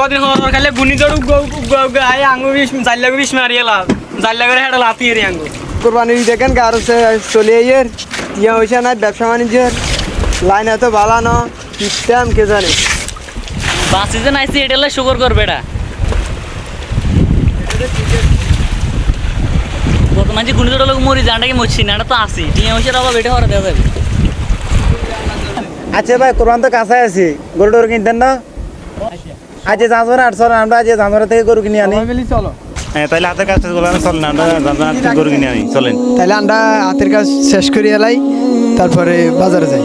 কদিন হওয়ার খালি গুনি দড় আই আঙ্গু বিশ জাল্লাগু বিশ মারি এলা। জাল্লাগরে হেডা লাতি এরি আঙ্গু কোরবানি দেখেন কার চলে এর ইয়ে হয়েছে না ব্যবসা বাণিজ্যের? লাইন এত ভালো না সিস্টেম কে জানে? বাসি যে নাইছি এটা শুকর করবে এটা কত গুণি লোক মরি জানটা কি মরছি না এটা তো আসি টিয়া হয়েছে আবার বেটে হরা দেওয়া যাবে। আচ্ছা ভাই কোরবান তো কাছে আছি গরু টরু কিনতেন না? আজ আর আটশো আমরা আজ জানজোর থেকে গরু কিনে আনি। চলো। হ্যাঁ তাহলে হাতের কাছে বললাম চলেন আমরা জানজোর থেকে গরু কিনে আনি চলেন। তাহলে আমরা হাতের কাজ শেষ করে এলাই তারপরে বাজারে যাই।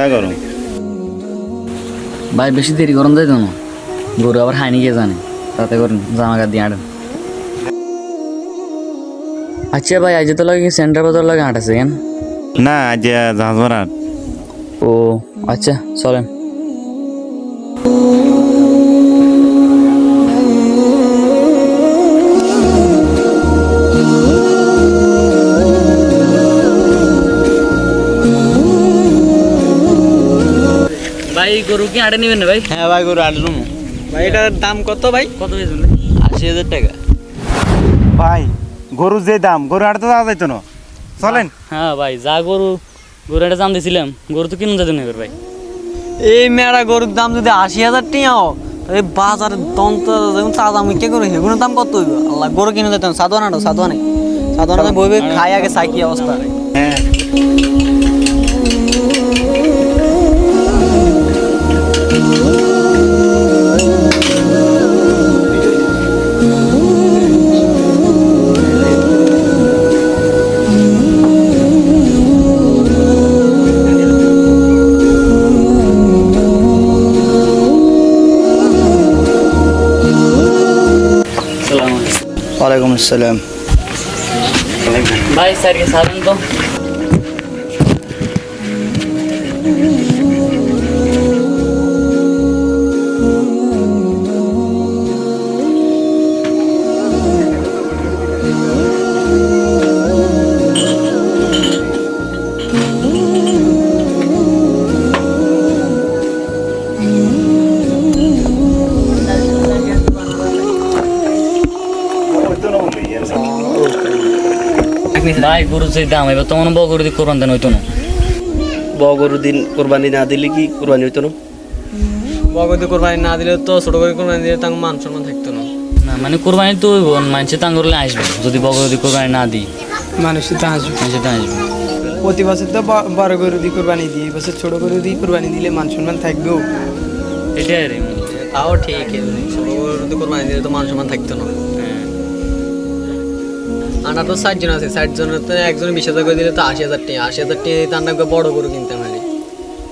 মেলা গরম। ভাই বেশি দেরি করুন যাই তো গরু আবার হাইনি গিয়ে জানে তাতে করুন জামা কাপড় দিয়ে আঁটেন আচ্ছা ভাই আজ তো লাগে সেন্টার বাজার লাগে আঁটাছে কেন? না আজ আট ও আচ্ছা চলেন। ভাই গরু কি আটে নেবেন না ভাই? হ্যাঁ ভাই গরু আনলুম ভাই এটার দাম কত ভাই? কত পেয়েছেন আশি হাজার টাকা। ভাই গরু যে দাম গরু আট তো যাওয়া যাইতো না। চলেন। হ্যাঁ ভাই যা গরু গরু একটা দাম দিয়েছিলাম গরু তো কিনুন যাতে নেবে ভাই। এই মেয়েরা গরুর দাম যদি আশি হাজার টিয়াও এই বাজারে দন্ত যেমন চা দাম কে করে? সেগুলোর দাম কত হইব? আল্লাহ গরু কিনে দিতাম সাধুয়া না সাধুয়া নেই সাধুয়া না বইবে খাই আগে চাই কি অবস্থা। হ্যাঁ। ওয়ালাইকুম আসসালাম। ভাই স্যারকে সারেন তো। ভাই গরু যে দাম এবার তো মনে বড় গরু দিয়ে কোরবান দেন হইতো না। বড় গরু দিন কোরবানি না দিলে কি কোরবানি হইতো না? বগদি কোরবানি না দিলে তো ছোট করে কোরবানি দিলে তার মান সম্মান থাকতো না। না মানে কোরবানি তো হইব মানুষে তাং করলে আসবে যদি বড় গরু দিয়ে কোরবানি না দিই। মানুষ তো আসবে। মানুষে তো আসবে। প্রতি বছর তো বড় গরু দিয়ে কোরবানি দিই এই বছর ছোট গরু দিয়ে কোরবানি দিলে মান সম্মান থাকবেও। এটাই তাও ঠিক ছোট গরুতে কোরবানি দিলে তো মান সম্মান থাকতো না। আমরা তো ষাট জন আছে ষাট জনের তো একজন বিশ হাজার করে দিলে তো আশি হাজার টাকা আশি হাজার টাকা দিতে আমরা বড় গরু কিনতে পারি।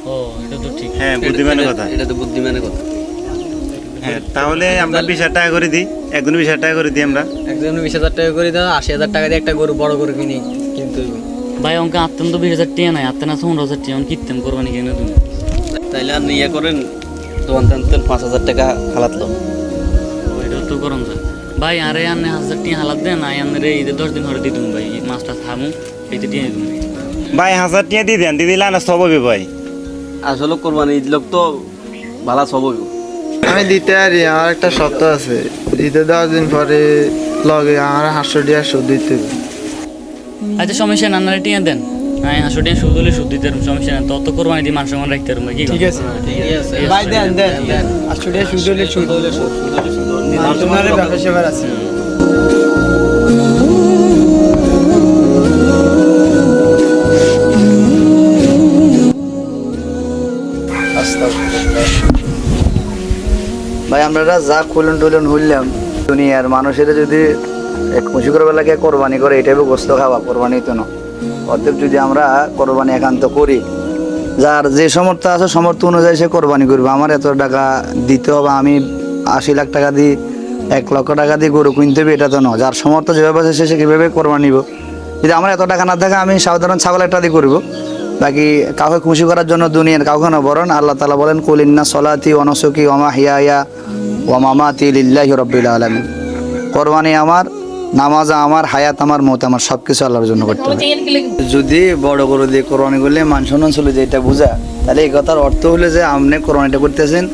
ও এটা তো ঠিক। হ্যাঁ বুদ্ধিমানের কথা। এটা তো বুদ্ধিমানের কথা। হ্যাঁ তাহলে আমরা বিশ হাজার টাকা করে দিই একদিন বিশ হাজার টাকা করে দিই আমরা। একজন বিশ হাজার টাকা করে দাও আশি হাজার টাকা দিয়ে একটা গরু বড় গরু কিনে কিনতে ভাই অঙ্ক আত্মেন তো বিশ হাজার টিয়া নাই আত্মেন আছে পনেরো হাজার টিয়া কিনতেন কোরবানি কিনে তুমি? তাইলে আপনি ইয়ে করেন তোমার পাঁচ হাজার টাকা ওইটা তো ভাই আরে আনে হাজার টিয়া হালাত দেন আই আনে রে ঈদের দশ দিন হরে দিতুম ভাই এই মাছটা থামু এইতে টিয়া দিন ভাই। হাজার টিয়া দিয়ে দেন দিদি লাইন সব হবে ভাই। আসলে কোরবানি ঈদ লোক তো ভালো সব হইব আমি দিতে পারি আমার একটা শর্ত আছে। দিতে দশ দিন পরে লগে আমার হাঁসশো টাকা সুদ দিতে আচ্ছা সমস্যা না আপনারা টিয়া দেন। হাঁসো টিয়া সুদ হলে সুদ দিতে পারব সমস্যা না তত কোরবানি দিয়ে মান সম্মান রাখতে পারব কি ঠিক আছে। ভাই দেন দেন হাঁসশো টাকা সুদ হলে সুদ হলে সুদ তোমার ব্যবসা সেবার আছে। ভাই আমরা যা খুলন টুলন হইলাম দুনিয়ার মানুষের যদি এক খুশি করবে লাগে কোরবানি করে এটাই গোস্ত খাওয়া কোরবানি তো না। অতএব যদি আমরা কোরবানি একান্ত করি, যার যে সমর্থ আছে, সমর্থ অনুযায়ী সে কোরবানি করবে। আমার এত টাকা দিতে হবে, আমি আশি লাখ টাকা দিই, এক লক্ষ টাকা দিয়ে গরু কিনতে হবে, এটা তো নয়। যার সমর্থ যেভাবে আছে, সে সে কীভাবে কোরবানি নিব। যদি আমার এত টাকা না থাকে, আমি সাধারণ ছাগল একটা দিয়ে করব। বাকি কাউকে খুশি করার জন্য দুনিয়ার কাউকে না বরণ আল্লাহ তালা বলেন কুলিন্না সলাতি অনসুকি ওমা হিয়া ওমামাতি লিল্লাহি রব্বিল আলমিন। কোরবানি আমার নামাজ আমার হায়াত, আমার মত, আমার সব কিছু আল্লাহর জন্য করতে হবে যদি বড় গরু দিয়ে কোরবানি করলে মান সম্মান চলে যে এটা বোঝা, তাহলে এই কথার অর্থ হলো যে আপনি কোরবানিটা করতেছেন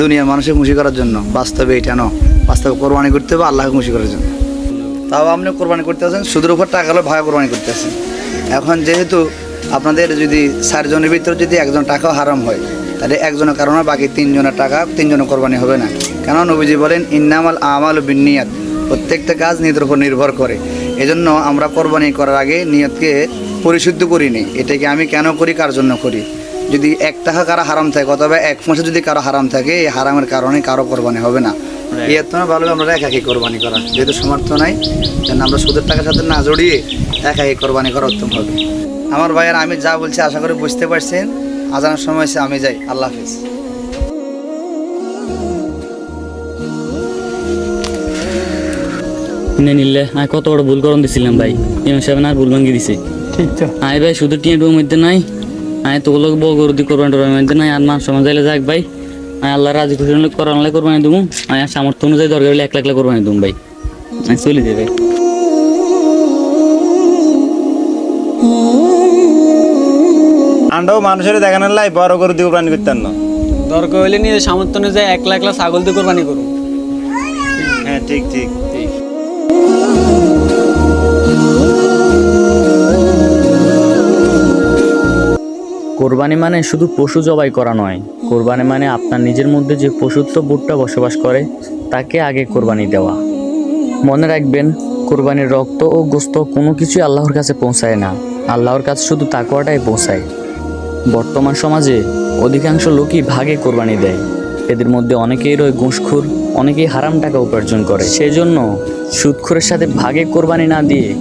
দুনিয়ার মানুষকে খুশি করার জন্য। বাস্তবে এটা ন বাস্তবে কোরবানি করতে হবে, আল্লাহকে খুশি করার জন্য। তাও আপনি কোরবানি করতেছেন, সুদের উপর টাকা হলে ভাগে কোরবানি করতেছেন। এখন যেহেতু আপনাদের যদি চারজনের ভিতরে যদি একজন টাকাও হারাম হয়, তাহলে একজনের কারণে বাকি তিনজনের টাকা, তিনজনের কোরবানি হবে না। কেন নবীজি বলেন, ইন্নামাল আমাল বিনিয়াত প্রত্যেকটা কাজ নিয়তের উপর নির্ভর করে। এজন্য আমরা কোরবানি করার আগে নিয়তকে পরিশুদ্ধ করি নি এটাকে আমি কেন করি? কার জন্য করি? যদি এক টাকা কারও হারাম থাকে অথবা এক মাসে যদি কারও হারাম থাকে এই হারামের কারণে কারও কোরবানি হবে না। তো ভালো আমরা একাকি কোরবানি করা যেহেতু সমর্থ নাই যেন আমরা সুদের টাকার সাথে না জড়িয়ে একাকি কোরবানি করা উত্তম হবে। আমার ভাইয়ের আমি যা বলছি আশা করি বুঝতে পারছেন। আজানোর সময় আমি যাই। আল্লাহ হাফিজ। নে নিলে আমি কত বড় ভুল করন দিছিলাম ভাই। ইমাম সাহেব না ভুল ভাঙ্গি দিছে। ঠিক তো আয় ভাই শুধু টিয়া ডুর মধ্যে নাই আয় তো লোক বউ গরু দিয়ে কোরবানি টোরবানির মধ্যে নাই আর মান সম্মান যাইলে যাক ভাই। আয় আল্লাহ রাজি খুশি হলে কোরআন আল্লাহ কোরবানি দেবো আয় আর সামর্থ্য অনুযায়ী দরকার হলে এক লাখ লাখ কোরবানি দেবো ভাই। আমি চলে যাই ভাই। আন্ডাও মানুষের দেখানোর লাই বড় করে দিয়ে কোরবানি করতেন না। দরকার হইলে নিজের সামর্থ্য অনুযায়ী এক লাখ লাখ ছাগল দিয়ে কোরবানি করুন। হ্যাঁ ঠিক ঠিক। কোরবানি মানে শুধু পশু জবাই করা নয়। কোরবানি মানে আপনার নিজের মধ্যে যে পশুত্ব বোধটা বসবাস করে, তাকে আগে কোরবানি দেওয়া। মনে রাখবেন, কোরবানির রক্ত ও গোস্ত কোনো কিছুই আল্লাহর কাছে পৌঁছায় না। আল্লাহর কাছে শুধু তাকুয়াটাই পৌঁছায়। বর্তমান সমাজে অধিকাংশ লোকই ভাগে কোরবানি দেয়। এদের মধ্যে অনেকেই রয়ে ঘুষখোর, অনেকেই হারাম টাকা উপার্জন করে। সেজন্য সুদখোরের সাথে ভাগে কোরবানি না দিয়ে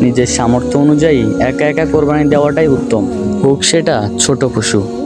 নিজের সামর্থ্য অনুযায়ী একা একা কোরবানি দেওয়াটাই উত্তম। হোক সেটা ছোট পশু।